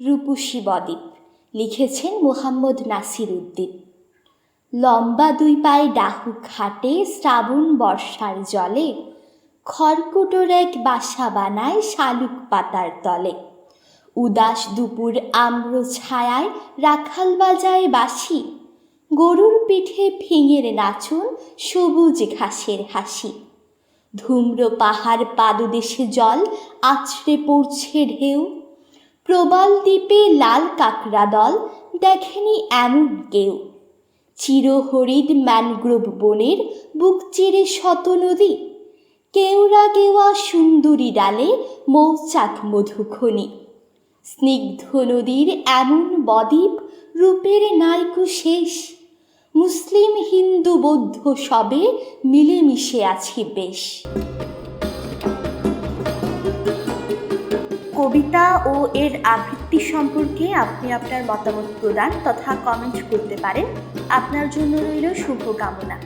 রূপসী বদ্বীপ। লিখেছেন মোহাম্মদ নাসির উদ্দিন। লম্বা দুই পায়ে ডাহুক খাটে শ্রাবণ বর্ষার জলে, খড়কুটোর এক বাসা বানায় শালুক পাতার তলে। উদাস দুপুর আম্র ছায়ায় রাখাল বাজায় বাঁশি, গরুর পিঠে ফিঙের নাচন সবুজ ঘাসের হাসি। ধূম্র পাহাড় পাদদেশে জল, আছড়ে পড়ছে ঢেউ প্রবাল দ্বীপে লাল কাকড়া দল, দেখেনি এমন কেউ। চিরহরিদ ম্যানগ্রোভ বনের বুক চিরে শত নদী। কেওড়া কেওয়া সুন্দরী ডালে মৌচাক মধুখনি স্নিগ্ধ নদীর এমন বদ্বীপ রূপের নাইকু শেষ। মুসলিম হিন্দু বৌদ্ধ সবে মিলেমিশে আছি বেশ। কবিতা ও এর আবৃত্তি সম্পর্কে আপনি আপনার মতামত প্রদান তথা কমেন্ট করতে পারেন। আপনার জন্য রইল শুভকামনা।